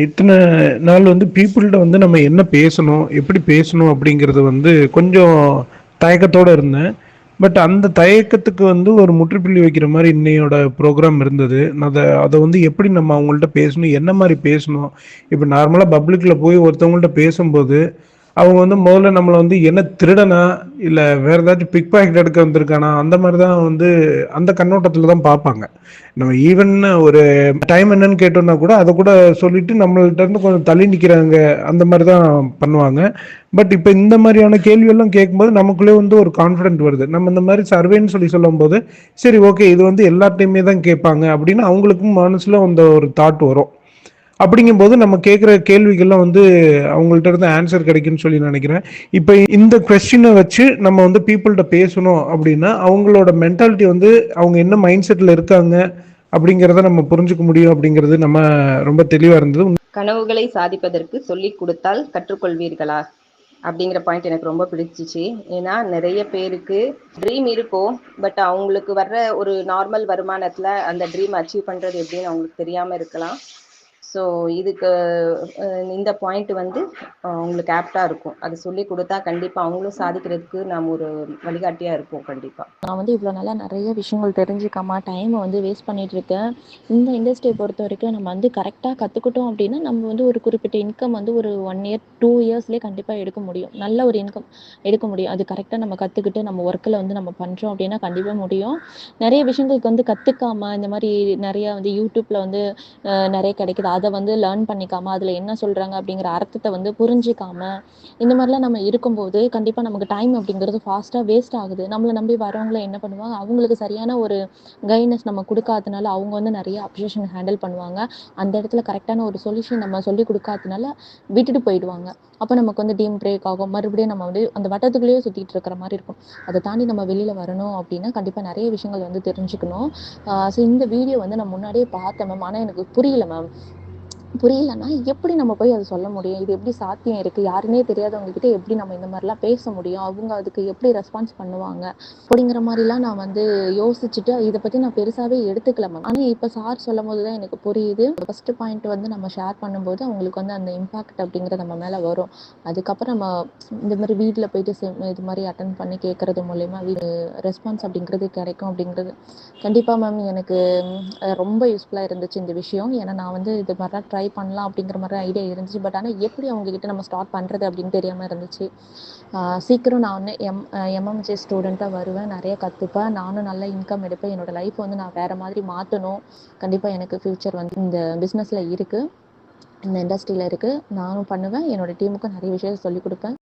இத்தனை நாள் வந்து பீப்புள்கிட்ட வந்து நம்ம என்ன பேசணும் எப்படி பேசணும் அப்படிங்கிறது வந்து கொஞ்சம் தயக்கத்தோட இருந்தேன். பட் அந்த தயக்கத்துக்கு வந்து ஒரு முற்றுப்புள்ளி வைக்கிற மாதிரி இன்னையோட ப்ரோக்ராம் இருந்தது. அதை அதை வந்து எப்படி நம்ம அவங்கள்ட்ட பேசணும் என்ன மாதிரி பேசணும்? இப்போ நார்மலாக பப்ளிக்கில் போய் ஒருத்தவங்கள்ட்ட பேசும்போது அவங்க வந்து முதல்ல நம்மளை வந்து என்ன திருடனா இல்ல வேற ஏதாச்சும் பிக் பாக்கெட் எடுக்க வந்திருக்கானா அந்த மாதிரி தான் வந்து அந்த கண்ணோட்டத்துல தான் பார்ப்பாங்க. நம்ம ஈவன் ஒரு டைம் என்னன்னு கேட்டோம்னா கூட அதை கூட சொல்லிட்டு நம்மள்ட்ட இருந்து கொஞ்சம் தள்ளி நிக்கிறாங்க அந்த மாதிரி தான் பண்ணுவாங்க. பட் இப்போ இந்த மாதிரியான கேள்வி எல்லாம் கேட்கும்போது நமக்குள்ளே வந்து ஒரு கான்ஃபிடென்ட் வருது. நம்ம இந்த மாதிரி சர்வேன்னு சொல்லி சொல்லும்போது சரி ஓகே இது வந்து எல்லார்ட்டையுமே தான் கேட்பாங்க அப்படின்னு அவங்களுக்கும் மனசுல அந்த ஒரு தாட் வரும். அப்படிங்கும்போது நம்ம கேட்குற கேள்விகள்லாம் வந்து அவங்கள்ட்ட இருந்து ஆன்சர் கிடைக்கும்னு சொல்லி நினைக்கிறேன். இப்போ இந்த கொஸ்டினை வச்சு நம்ம வந்து பீப்புள்கிட்ட பேசணும் அப்படின்னா அவங்களோட மென்டாலிட்டி வந்து அவங்க என்ன மைண்ட் செட்டில் இருக்காங்க அப்படிங்கிறத நம்ம புரிஞ்சுக்க முடியும் அப்படிங்கிறது நம்ம ரொம்ப தெளிவாக இருந்தது. கனவுகளை சாதிப்பதற்கு சொல்லிக் கொடுத்தால் கற்றுக்கொள்வீர்களா? அப்படிங்கிற பாயிண்ட் எனக்கு ரொம்ப பிடிச்சிச்சு. ஏன்னா நிறைய பேருக்கு ட்ரீம் இருக்கும் பட் அவங்களுக்கு வர்ற ஒரு நார்மல் வருமானத்தில் அந்த ட்ரீம் அச்சீவ் பண்ணுறது எப்படின்னு அவங்களுக்கு தெரியாமல் இருக்கலாம். ஸோ இதுக்கு இந்த பாயிண்ட் வந்து உங்களுக்கு ஆப்டாக இருக்கும். அது சொல்லி கொடுத்தா கண்டிப்பாக அவங்களும் சாதிக்கிறதுக்கு நாம் ஒரு வழிகாட்டியாக இருப்போம் கண்டிப்பாக நான் வந்து இவ்வளோ நாளாக நிறைய விஷயங்கள் தெரிஞ்சுக்காம டைமை வந்து வேஸ்ட் பண்ணிட்டு இருக்கேன். இந்த இண்டஸ்ட்ரியை பொறுத்த வரைக்கும் நம்ம வந்து கரெக்டாக கற்றுக்கிட்டோம் அப்படின்னா நம்ம வந்து ஒரு குறிப்பிட்ட இன்கம் வந்து ஒரு ஒன் இயர் டூ இயர்ஸ்லேயே கண்டிப்பாக எடுக்க முடியும். நல்ல ஒரு இன்கம் எடுக்க முடியும். அது கரெக்டாக நம்ம கற்றுக்கிட்டு நம்ம ஒர்க்கில் வந்து நம்ம பண்ணுறோம் அப்படின்னா கண்டிப்பாக முடியும். நிறைய விஷயங்களுக்கு வந்து கற்றுக்காம இந்த மாதிரி நிறைய வந்து யூடியூப்பில் வந்து நிறைய கிடைக்குது. அதை வந்து லேர்ன் பண்ணிக்காம அதில் என்ன சொல்கிறாங்க அப்படிங்கிற அர்த்தத்தை வந்து புரிஞ்சிக்காம இந்த மாதிரிலாம் நம்ம இருக்கும்போது கண்டிப்பாக நமக்கு டைம் அப்படிங்கிறது ஃபாஸ்ட்டாக வேஸ்ட் ஆகுது. நம்மளை நம்பி வரவங்கள என்ன பண்ணுவாங்க? அவங்களுக்கு சரியான ஒரு கைட்னஸ் நம்ம கொடுக்காதனால அவங்க வந்து நிறைய அப்சேஷன் ஹேண்டில் பண்ணுவாங்க. அந்த இடத்துல கரெக்டான ஒரு சொல்யூஷன் நம்ம சொல்லி கொடுக்காதனால விட்டுட்டு போயிடுவாங்க. அப்போ நமக்கு வந்து டீம் பிரேக் ஆகும். மறுபடியும் நம்ம வந்து அந்த வட்டத்துக்குள்ளேயே சுற்றிட்டு இருக்கிற மாதிரி இருக்கும். அதை தாண்டி நம்ம வெளியில் வரணும் அப்படின்னா கண்டிப்பாக நிறைய விஷயங்கள் வந்து தெரிஞ்சுக்கணும். ஸோ இந்த வீடியோ வந்து நான் முன்னாடியே பார்த்தேன் மேம் ஆனால் எனக்கு புரியல மேம் புரியலன்னா எப்படி நம்ம போய் அதை சொல்ல முடியும்? இது எப்படி சாத்தியம் இருக்குது யாருன்னே தெரியாதவங்க கிட்ட எப்படி நம்ம இந்த மாதிரிலாம் பேச முடியும்? அவங்க அதுக்கு எப்படி ரெஸ்பான்ஸ் பண்ணுவாங்க? அப்படிங்கிற மாதிரிலாம் நான் வந்து யோசிச்சுட்டு இதை பற்றி நான் பெருசாகவே எடுத்துக்கல மேம் ஆனால் இப்போ சார் சொல்லும் போது தான் எனக்கு புரியுது. ஃபர்ஸ்ட் பாயிண்ட் வந்து நம்ம ஷேர் பண்ணும்போது அவங்களுக்கு வந்து அந்த இம்பாக்ட் அப்படிங்கிறது நம்ம மேலே வரும். அதுக்கப்புறம் நம்ம இந்த மாதிரி வீட்டில் போயிட்டு இது மாதிரி அட்டன் பண்ணி கேட்குறது மூலயமா வீடு ரெஸ்பான்ஸ் அப்படிங்கிறது கிடைக்கும் அப்படிங்கிறது. கண்டிப்பாக மேம் எனக்கு ரொம்ப யூஸ்ஃபுல்லாக இருந்துச்சு இந்த விஷயம். ஏன்னா நான் வந்து இது மாதிரிலாம் ட்ரை பண்ணலாம் அப்படிங்கிற மாதிரி ஐடியா இருந்துச்சு. பட் ஆனால் எப்படி அவங்கக்கிட்ட நம்ம ஸ்டார்ட் பண்ணுறது அப்படின்னு தெரியாமல் இருந்துச்சு. சீக்கிரம் நான் வந்து எம் எம்எம்ஜே ஸ்டூடெண்ட்டாக வருவேன் நிறைய கற்றுப்பேன் நானும் நல்ல இன்கம் எடுப்பேன். என்னோட லைஃப் வந்து நான் வேறு மாதிரி மாற்றணும் கண்டிப்பாக எனக்கு ஃப்யூச்சர் வந்து இந்த பிஸ்னஸில் இருக்குது இந்த இண்டஸ்ட்ரியில் இருக்குது நானும் பண்ணுவேன். என்னோட டீமுக்கும் நிறைய விஷயம் சொல்லிக் கொடுப்பேன்.